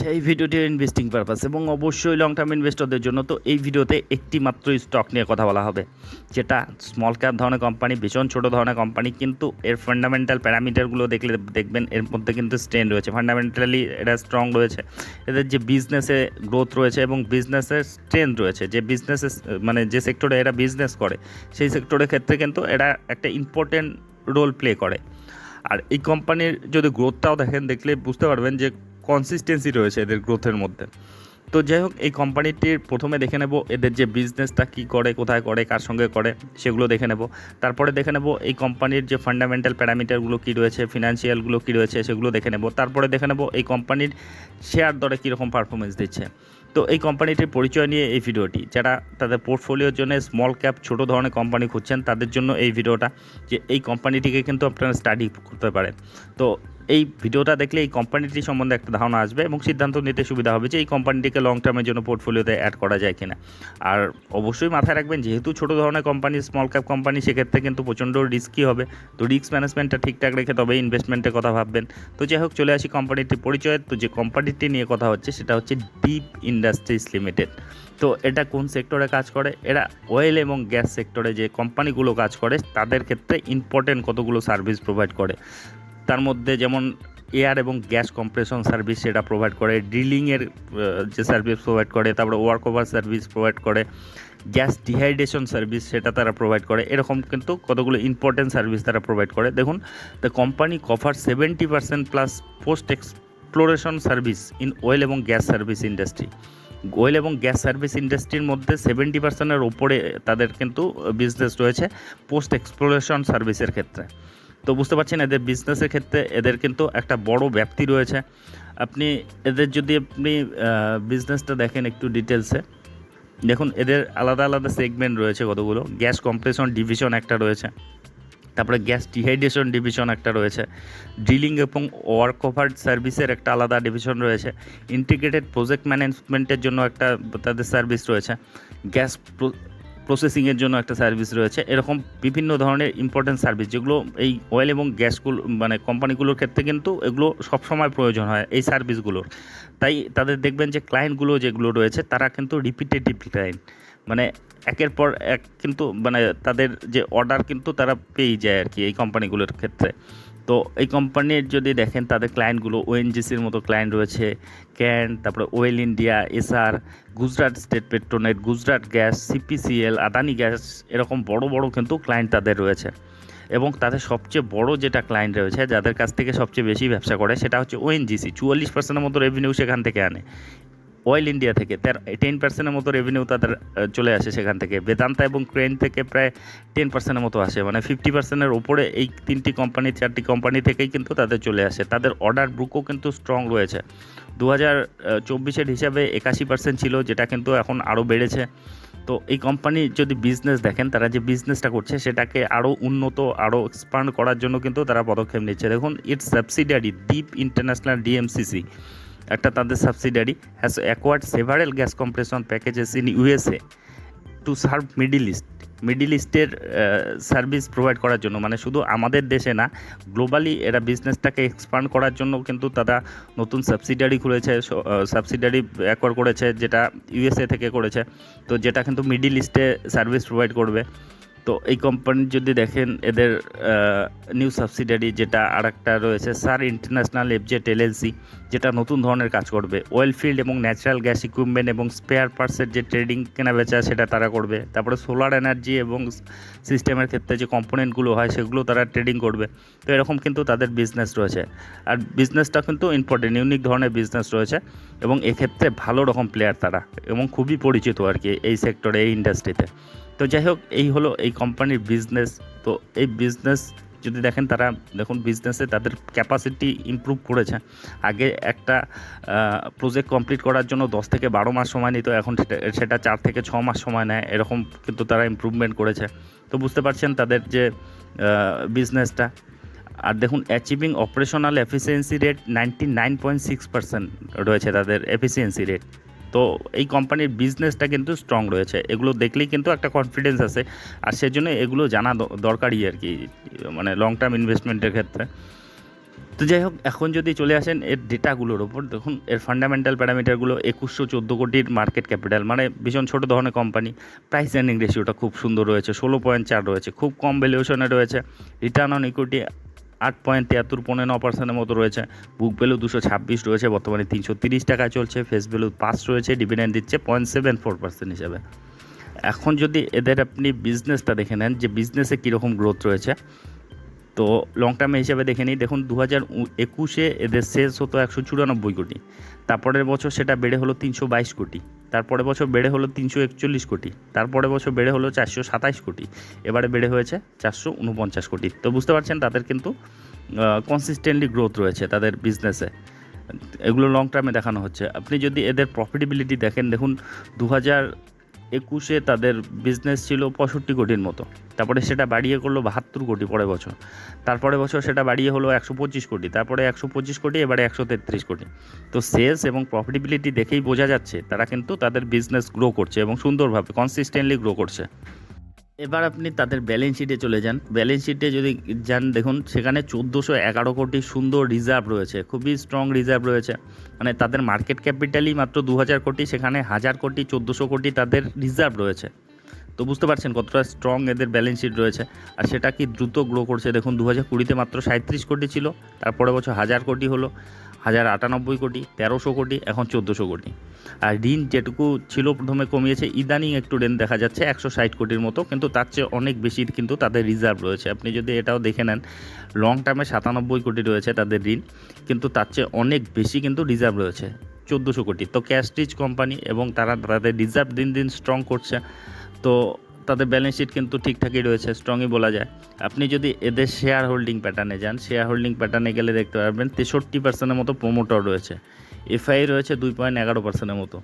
এই ভিডিওটি investing purpose এবং অবশ্যই লং টার্ম ইনভেস্টরদের জন্য তো এই ভিডিওতে একটি মাত্র স্টক নিয়ে কথা বলা হবে। যেটা স্মল ক্যাপ ধরনের কোম্পানি ভীষণ ছোটো ধরনের কোম্পানি কিন্তু এর ফান্ডামেন্টাল প্যারামিটারগুলো দেখলে দেখবেন এর মধ্যে কিন্তু স্ট্রেন রয়েছে। ফান্ডামেন্টালি এটা স্ট্রং রয়েছে। এদের যে বিজনেসে গ্রোথ রয়েছে এবং বিজনেসের স্ট্রেন্থ রয়েছে। যে বিজনেসে মানে যে সেক্টরে এরা বিজনেস করে, সেই সেক্টরের ক্ষেত্রে কিন্তু এরা একটা ইম্পর্টেন্ট রোল প্লে করে। আর এই কোম্পানির যদি গ্রোথটাও দেখেন, দেখলে বুঝতে পারবেন যে কনসিস্টেন্সি রয়েছে এদের গ্রোথের মধ্যে। তো যাই হোক এই কোম্পানিটির প্রথমে দেখে নেব এদের যে বিজনেসটা কী করে, কোথায় করে, কার সঙ্গে করে, সেগুলো দেখে নেব। তারপরে দেখে নেব এই কোম্পানির যে ফান্ডামেন্টাল প্যারামিটারগুলো কী রয়েছে ফিনান্সিয়ালগুলো কী রয়েছে, সেগুলো দেখে নেব। তারপরে দেখে নেব এই কোম্পানির শেয়ার দরে কীরকম পারফরমেন্স দিচ্ছে। তো এই কোম্পানিটির পরিচয় নিয়ে এই ভিডিওটি যারা তাদের পোর্টফোলিওর জন্য স্মল ক্যাপ ছোটো ধরনের কোম্পানি খুঁজছেন, তাদের জন্য এই ভিডিওটা যে এই কোম্পানিটিকে কিন্তু আপনারা স্টাডি করতে পারেন। তো এই ভিডিওটা দেখলে এই কোম্পানিটি সম্বন্ধে একটা ধারণা আসবে এবং সিদ্ধান্ত নিতে সুবিধা হবে যে এই কোম্পানিটিকে লং টার্মের জন্য পোর্টফোলিওতে অ্যাড করা যায় কিনা। আর অবশ্যই মাথায় রাখবেন, যেহেতু ছোটো ধরনের কোম্পানি স্মল ক্যাপ কোম্পানি সেক্ষেত্রে কিন্তু প্রচণ্ড রিস্কি হবে। তো রিস্ক ম্যানেজমেন্টটা ঠিকঠাক রেখে তবে ইনভেস্টমেন্টের কথা ভাববেন। তো যাই হোক, চলে আসি কোম্পানিটির পরিচয়। তো যে কোম্পানিটি নিয়ে কথা হচ্ছে, সেটা হচ্ছে ডিপ ইন্ডাস্ট্রিজ লিমিটেড তো এটা কোন সেক্টরে কাজ করে? এরা অয়েল এবং গ্যাস সেক্টরে যে কোম্পানিগুলো কাজ করে, তাদের ক্ষেত্রে ইম্পর্টেন্ট কতগুলো সার্ভিস প্রোভাইড করে? তার মধ্যে যেমন এয়ার এবং গ্যাস কম্প্রেশন সার্ভিস সেটা প্রোভাইড করে, ড্রিলিংয়ের যে সার্ভিস প্রোভাইড করে, তারপরে ওয়ার্ক ওভার সার্ভিস প্রোভাইড করে গ্যাস ডিহাইড্রেশন সার্ভিস সেটা তারা প্রোভাইড করে, এরকম কিন্তু কতগুলো ইম্পর্টেন্ট সার্ভিস তারা প্রোভাইড করে। দেখুন the company cover seventy percent plus post exploration service in oil এবং গ্যাস সার্ভিস ইন্ডাস্ট্রি অয়েল এবং গ্যাস সার্ভিস ইন্ডাস্ট্রির মধ্যে সেভেন্টি পার্সেন্টের ওপরে তাদের কিন্তু বিজনেস রয়েছে পোস্ট এক্সপ্লোরেশন সার্ভিসের ক্ষেত্রে। তো বুঝতে পারছেন, এদের বিজনেসের ক্ষেত্রে এদের কিন্তু একটা বড় ব্যাপ্তি রয়েছে। আপনি এদের যদি আপনি বিজনেসটা দেখেন একটু ডিটেলসে দেখুন, এদের আলাদা আলাদা সেগমেন্ট রয়েছে কতগুলো। গ্যাস কম্প্রেশন ডিভিশন একটা রয়েছে, তারপরে গ্যাস ডিহাইড্রেশন ডিভিশন একটা রয়েছে ড্রিলিং এবং ওয়ার্ক ওভার সার্ভিসের একটা আলাদা ডিভিশন রয়েছে ইন্টিগ্রেটেড প্রজেক্ট ম্যানেজমেন্টের জন্য একটা তাদের সার্ভিস রয়েছে গ্যাস প্রসেসিংয়ের জন্য একটা সার্ভিস রয়েছে। এরকম বিভিন্ন ধরনের ইম্পর্টেন্ট সার্ভিস যেগুলো এই অয়েল এবং গ্যাসগুলো মানে কোম্পানিগুলোর ক্ষেত্রে কিন্তু এগুলো সবসময় প্রয়োজন হয় এই সার্ভিসগুলোর তাই তাদের দেখবেন যে ক্লায়েন্টগুলো যেগুলো রয়েছে, তারা কিন্তু রিপিটেটিভ ক্লায়েন্ট মানে একের পর এক কিন্তু মানে তাদের যে অর্ডার কিন্তু তারা পেয়েই যায় আর কি এই কোম্পানিগুলোর ক্ষেত্রে। তো এই কোম্পানির যদি দেখেন, তাদের ক্লায়েন্টগুলো ওএনজিসির মতো ক্লায়েন্ট রয়েছে ক্যান তারপরে Oil India Essar Gujarat State Petronet Gujarat gas CPCL Adani gas এরকম বড় বড় কিন্তু ক্লায়েন্ট তাদের রয়েছে। এবং তাদের সবচেয়ে বড় যেটা ক্লায়েন্ট রয়েছে, যাদের কাছ থেকে সবচেয়ে বেশি ব্যবসা করে, সেটা হচ্ছে ওএনজিসি চুয়াল্লিশ পার্সেন্টের মতো রেভিনিউ সেখান থেকে আনে। অয়েল ইন্ডিয়া থেকে, তার টেন পার্সেন্টের মতো রেভিনিউ তাদের চলে আসে সেখান থেকে। বেদান্তা এবং ক্রেন থেকে প্রায় টেন পার্সেন্টের মতো আসে। মানে ফিফটি পার্সেন্টের ওপরে এই তিনটি কোম্পানি চারটি কোম্পানি থেকেই কিন্তু তাদের চলে আসে। তাদের অর্ডার বুকও কিন্তু স্ট্রং রয়েছে। দু হাজার চব্বিশের হিসাবে একাশি পার্সেন্ট ছিল, যেটা কিন্তু এখন আরও বেড়েছে। তো এই কোম্পানির যদি বিজনেস দেখেন, তারা যে বিজনেসটা করছে, সেটাকে আরও উন্নত আরও এক্সপান্ড করার জন্য কিন্তু তারা পদক্ষেপ নিচ্ছে। দেখুন its subsidiary Deep international DMCC একটা তাদের subsidiary has acquired several gas compression packages in USA to serve middle east middle ইস্টের সার্ভিস প্রোভাইড করার জন্য মানে শুধু আমাদের দেশে না গ্লোবালি এরা বিজনেসটাকে এক্সপান্ড করার জন্য কিন্তু তারা নতুন সাবসিডিয়ারি খুলেছে সাবসিডিয়ারি অ্যাকোয়ার করেছে, যেটা ইউএসএ থেকে করেছে। তো যেটা কিন্তু মিডিল ইস্টে সার্ভিস প্রোভাইড করবে। তো এই কোম্পানির যদি দেখেন, এদের নিউ সাবসিডারি যেটা আর একটা রয়েছে সার ইন্টারন্যাশনাল এফজেট এলএলসি যেটা নতুন ধরনের কাজ করবে। অয়েল ফিল্ড এবং ন্যাচারাল গ্যাস ইকুইপমেন্ট এবং স্পেয়ার পার্টসের যে ট্রেডিং কেনা বেচা সেটা তারা করবে। তারপরে সোলার এনার্জি এবং সিস্টেমের ক্ষেত্রে যে কম্পোনেন্টগুলো হয়, সেগুলো তারা ট্রেডিং করবে। তো এরকম কিন্তু তাদের বিজনেস রয়েছে। আর বিজনেসটা কিন্তু ইম্পর্টেন্ট ইউনিক ধরনের বিজনেস রয়েছে এবং এক্ষেত্রে ভালো রকম প্লেয়ার তারা এবং খুবই পরিচিত আর কি এই সেক্টরে এই ইন্ডাস্ট্রিতে তো যাই হোক, এই হলো এই কোম্পানির বিজনেস তো এই বিজনেস যদি দেখেন তারা, দেখুন বিজনেসে তাদের ক্যাপাসিটি ইমপ্রুভ করেছে। আগে একটা প্রজেক্ট কমপ্লিট করার জন্য দশ থেকে বারো মাস সময় নিত, এখন সেটা চার থেকে ছ মাস সময় নেয়, এরকম কিন্তু তারা ইমপ্রুভমেন্ট করেছে। তো বুঝতে পারছেন তাদের যে বিজনেসটা আর দেখুন achieving operational efficiency rate ninety nine point six percent রয়েছে তাদের এফিসিয়েন্সি রেট তো এই কোম্পানির বিজনেসটা কিন্তু স্ট্রং রয়েছে। এগুলো দেখলেই কিন্তু একটা কনফিডেন্স আছে। আর সেজন্য এগুলো জানা দরকারই আর কি মানে লং টার্ম ইনভেস্টমেন্টের ক্ষেত্রে। তো যাই হোক, এখন যদি চলে আসেন এর ডেটাগুলোর ওপর, দেখুন এর ফান্ডামেন্টাল প্যারামিটারগুলো একুশশো চোদ্দ কোটির মার্কেট ক্যাপিটাল মানে ভীষণ ছোটো ধরনের কোম্পানি প্রাইস এর্নিং রেশিওটা খুব সুন্দর রয়েছে, ষোলো পয়েন্ট চার রয়েছে, খুব কম ভ্যালুয়েশনে রয়েছে। রিটার্ন অন ইকুইটি আট পয়েন্ট তিয়াত্তর পনেরো ন পার্সেন্টের মতো রয়েছে। বুক ভ্যালু দুশো ছাব্বিশ রয়েছে, বর্তমানে তিনশো তিরিশ টাকা চলছে। ফেস ভ্যালু পাঁচ রয়েছে, ডিভিডেন্ড দিচ্ছে পয়েন্ট সেভেন ফোর পার্সেন্ট হিসাবে। এখন যদি এদের আপনি বিজনেসটা দেখে নেন যে বিজনেসে কীরকম গ্রোথ রয়েছে তো লং টার্মে হিসাবে দেখে নিই, দেখুন দু হাজার একুশে এদের সেলস হতো একশো চুরানব্বই কোটি। তারপরের বছর সেটা বেড়ে হলো তিনশো বাইশ কোটি। তারপরের বছর বেড়ে হলো তিনশো একচল্লিশ কোটি। তারপরের বছর বেড়ে হলো চারশো সাতাইশ কোটি। এবারে বেড়ে হয়েছে চারশো উনপঞ্চাশ কোটি। তো বুঝতে পারছেন তাদের কিন্তু কনসিস্টেন্টলি গ্রোথ রয়েছে তাদের বিজনেসে এগুলো লং টার্মে দেখানো হচ্ছে। আপনি যদি এদের প্রফিটেবিলিটি দেখেন, দেখুন দু হাজার একুশে তাদের বিজনেস ছিল পঁয়ষট্টি কোটির মতো। তারপরে সেটা বাড়িয়ে করল বাহাত্তর কোটি পরের বছর। তারপরে বছর সেটা বাড়িয়ে হলো একশো পঁচিশ কোটি। তারপরে একশো পঁচিশ কোটি, এবারে একশো তেত্রিশ কোটি। তো সেলস এবং প্রফিটেবিলিটি দেখেই বোঝা যাচ্ছে, তারা কিন্তু তাদের বিজনেস গ্রো করছে এবং সুন্দরভাবে কনসিস্টেন্টলি গ্রো করছে। এবার আপনি তাদের ব্যালেন্স শিটে চলে যান। ব্যালেন্স শিটে যদি যান, দেখুন, সেখানে চোদ্দোশো এগারো কোটি সুন্দর রিজার্ভ রয়েছে, খুবই স্ট্রং রিজার্ভ রয়েছে। মানে তাদের মার্কেট ক্যাপিটালই মাত্র দু হাজার কোটি, সেখানে হাজার কোটি, চোদ্দোশো কোটি তাদের রিজার্ভ রয়েছে। তো বুঝতে পারছেন কতটা স্ট্রং এদের ব্যালেন্স শিট রয়েছে। আর সেটা কি দ্রুত গ্রো করছে? দেখুন দু হাজার কুড়িতে মাত্র সাঁত্রিশ কোটি ছিল তারপরে বছর হাজার কোটি হলো। হাজার আটানব্বই কোটি, তেরোশো কোটি, এখন চোদ্দোশো কোটি। আর ঋণ যেটুকু ছিল প্রথমে কমিয়েছে, ইদানিং একটু ঋণ দেখা যাচ্ছে একশো ষাট কোটির মতো, কিন্তু তার চেয়ে অনেক বেশি কিন্তু তাদের রিজার্ভ রয়েছে। আপনি যদি এটাও দেখে নেন লং টার্মে সাতানব্বই কোটি রয়েছে তাদের ঋণ, কিন্তু তার চেয়ে অনেক বেশি কিন্তু রিজার্ভ রয়েছে, চোদ্দোশো কোটি। তো ক্যাশ রিচ কোম্পানি এবং তারা তাদের রিজার্ভ দিন দিন স্ট্রং করছে। তো তাদের ব্যালেন্স শিট কিন্তু ঠিকঠাকই রয়েছে স্ট্রংই বলা যায়। আপনি যদি এদের শেয়ার হোল্ডিং প্যাটার্নে যান শেয়ার হোল্ডিং প্যাটার্নে গেলে দেখতে পারবেন তেষট্টি পার্সেন্টের মতো প্রোমোটর রয়েছে। এফআই রয়েছে দুই পয়েন্ট এগারো পার্সেন্টের মতো।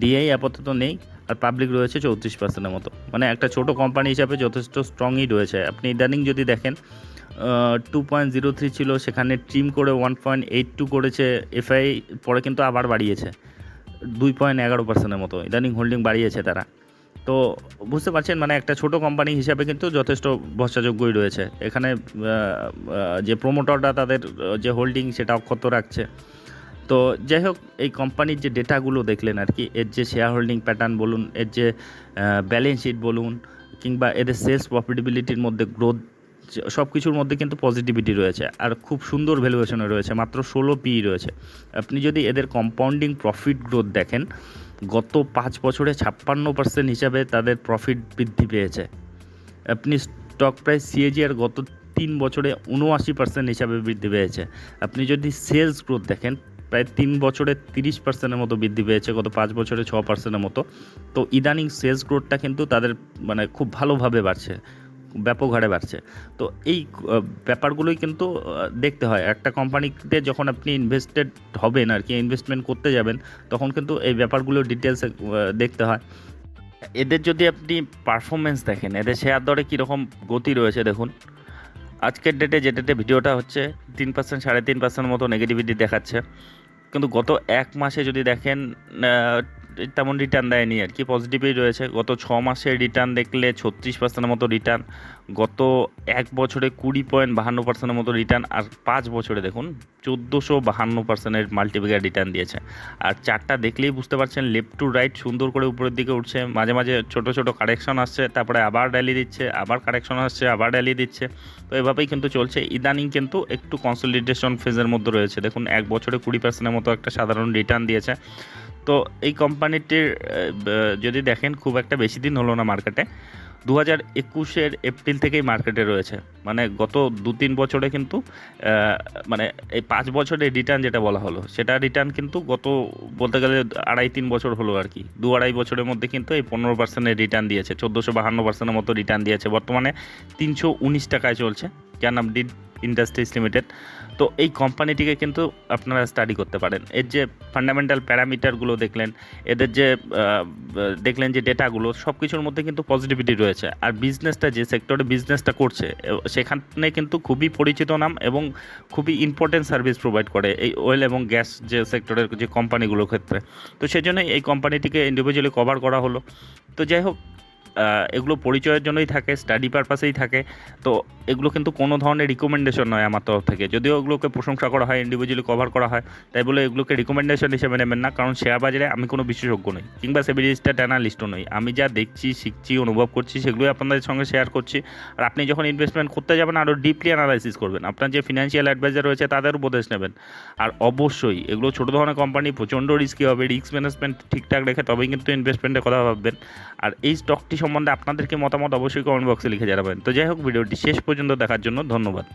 ডিআই আপাতত নেই, আর পাবলিক রয়েছে চৌত্রিশ পার্সেন্টের মতো। মানে একটা ছোটো কোম্পানি হিসাবে যথেষ্ট স্ট্রংই রয়েছে। আপনি ইদানিং যদি দেখেন টু পয়েন্ট জিরো থ্রি ছিল, সেখানে ট্রিম করে ওয়ান পয়েন্ট এইট টু করেছে এফআই পরে কিন্তু আবার বাড়িয়েছে। দুই পয়েন্ট এগারো পার্সেন্টের মতো। ইদানিং হোল্ডিং বাড়িয়েছে তারা। তো বুঝতে পারছেন মানে একটা ছোট কোম্পানি হিসাবে কিন্তু যথেষ্ট ভরসাযোগ্যই রয়েছে। এখানে যে প্রোমোটররা তাদের যে হোল্ডিং সেটা অক্ষত রাখছে। তো যাই হোক, এই কোম্পানির যে ডেটাগুলো দেখলেন আর কি, এর যে শেয়ার হোল্ডিং প্যাটার্ন বলুন, এর যে ব্যালেন্স শিট বলুন, কিংবা এদের সেলস প্রফিটেবিলিটির মধ্যে গ্রোথ সব কিছুর মধ্যে কিন্তু পজিটিভিটি রয়েছে। আর খুব সুন্দর ভ্যালুয়েশনে রয়েছে, মাত্র ষোলো পিই রয়েছে। আপনি যদি এদের কম্পাউন্ডিং প্রফিট গ্রোথ দেখেন, গত পাঁচ বছরে ছাপ্পান্ন পার্সেন্ট হিসাবে তাদের প্রফিট বৃদ্ধি পেয়েছে। আপনি স্টক প্রাইস সিএজিআর গত তিন বছরে উনআশি পার্সেন্ট হিসাবে বৃদ্ধি পেয়েছে। আপনি যদি সেলস গ্রোথ দেখেন, প্রায় তিন বছরে তিরিশ পার্সেন্টের মতো বৃদ্ধি পেয়েছে, গত পাঁচ বছরে ছ পার্সেন্টের মতো। তো ইদানিং সেলস গ্রোথটা কিন্তু তাদের মানে খুব ভালোভাবে বাড়ছে। ব্যাপক হারে বাড়ছে। তো এই ব্যাপারগুলোই কিন্তু দেখতে হয়। একটা কোম্পানিতে যখন আপনি ইনভেস্টেড হবেন আর কি ইনভেস্টমেন্ট করতে যাবেন, তখন কিন্তু এই ব্যাপারগুলো ডিটেলস দেখতে হয়। এদের যদি আপনি পারফরমেন্স দেখেন, এদের শেয়ার দরে কীরকম গতি রয়েছে দেখুন। আজকের ডেটে যে ডেটে ভিডিওটা হচ্ছে, তিন পার্সেন্ট সাড়ে তিন পার্সেন্ট মতো নেগেটিভিটি দেখাচ্ছে। কিন্তু গত এক মাসে যদি দেখেন তেমন রিটার্ন দেয়নি আর কি পজিটিভই রয়েছে। গত ছ মাসে রিটার্ন দেখলে ছত্রিশ পার্সেন্টের মতো রিটার্ন গত এক বছরে কুড়ি পয়েন্ট বাহান্ন পার্সেন্টের মতো রিটার্ন আর পাঁচ বছরে দেখুন, চোদ্দোশো বাহান্ন পার্সেন্টের মাল্টিপ্লিকার রিটার্ন দিয়েছে। আর চারটা দেখলেই বুঝতে পারছেন লেফট টু রাইট সুন্দর করে উপরের দিকে উঠছে, মাঝে মাঝে ছোট ছোট কারেকশন আসছে, তারপরে আবার র্যালি দিচ্ছে, আবার কারেকশন আসছে, আবার র্যালি দিচ্ছে। তো এভাবেই কিন্তু চলছে। ইদানিং কিন্তু একটু কনসলিডেশন ফেজের মধ্যে রয়েছে। দেখুন, এক বছরে কুড়ি পার্সেন্টের মতো একটা সাধারণ রিটার্ন দিয়েছে। তো এই কোম্পানিটির যদি দেখেন, খুব একটা বেশি দিন হলো না মার্কেটে। দু হাজার একুশের এপ্রিল থেকেই মার্কেটে রয়েছে। মানে গত দু তিন বছরে কিন্তু মানে এই পাঁচ বছরের রিটার্ন যেটা বলা হলো, সেটা রিটার্ন কিন্তু গত বলতে গেলে আড়াই তিন বছর হলো আর কি। দু আড়াই বছরের মধ্যে কিন্তু এই পনেরো পার্সেন্টের রিটার্ন দিয়েছে, চোদ্দোশো বাহান্ন পার্সেন্টের মতো রিটার্ন দিয়েছে। বর্তমানে তিনশো উনিশ টাকায় চলছে। যার নাম ইন্ডাস্ট্রিজ লিমিটেড। তো এই কোম্পানিটিকে কিন্তু আপনারা স্টাডি করতে পারেন। এর যে ফান্ডামেন্টাল প্যারামিটারগুলো দেখলেন, এদের যে দেখলেন যে ডেটাগুলো সব কিছুর মধ্যে কিন্তু পজিটিভিটি রয়েছে। আর বিজনেসটা যে সেক্টরে বিজনেসটা করছে সেখানে কিন্তু খুবই পরিচিত নাম এবং খুবই ইম্পর্টেন্ট সার্ভিস প্রোভাইড করে এই অয়েল এবং গ্যাস যে সেক্টরের যে কোম্পানিগুলোর ক্ষেত্রে। তো সেই জন্যই এই কোম্পানিটিকে ইন্ডিভিজুয়ালি কভার করা হলো। তো যাই হোক এগুলো পরিচয়ের জন্যই থাকে স্টাডি পারপাসেই থাকে। তো এগুলো কিন্তু কোনো ধরনের রিকমেন্ডেশন নয় আমার তরফ থেকে। যদিও এগুলোকে প্রশংসা করা হয় ইন্ডিভিজুয়ালি কভার করা হয়, তাই বলে এগুলোকে রিকমেন্ডেশন হিসেবে নেবেন না, কারণ শেয়ার বাজারে আমি কোনো বিশেষজ্ঞ নই, কিংবা সেবি রেজিস্টার্ড অ্যানালিস্টও নই। আমি যা দেখছি, শিখছি, অনুভব করছি, সেগুলোই আপনাদের সঙ্গে শেয়ার করছি। আর আপনি যখন ইনভেস্টমেন্ট করতে যাবেন, আরও ডিপলি অ্যানালাইসিস করবেন। আপনার যে ফিনান্সিয়াল অ্যাডভাইজার রয়েছে, তাদের উপদেশ নেবেন। আর অবশ্যই এগুলো ছোটো ধরনের কোম্পানি প্রচণ্ড রিস্কি হবে রিস্ক ম্যানেজমেন্ট ঠিকঠাক রেখে তবেই কিন্তু ইনভেস্টমেন্টের কথা ভাববেন। আর এই স্টকটি সম্বন্ধে আপনাদেরকে মতামত অবশ্যই কমেন্ট বক্সে লিখে জানাবেন। তো যাই হোক, ভিডিওটি শেষ পর্যন্ত দেখার জন্য ধন্যবাদ।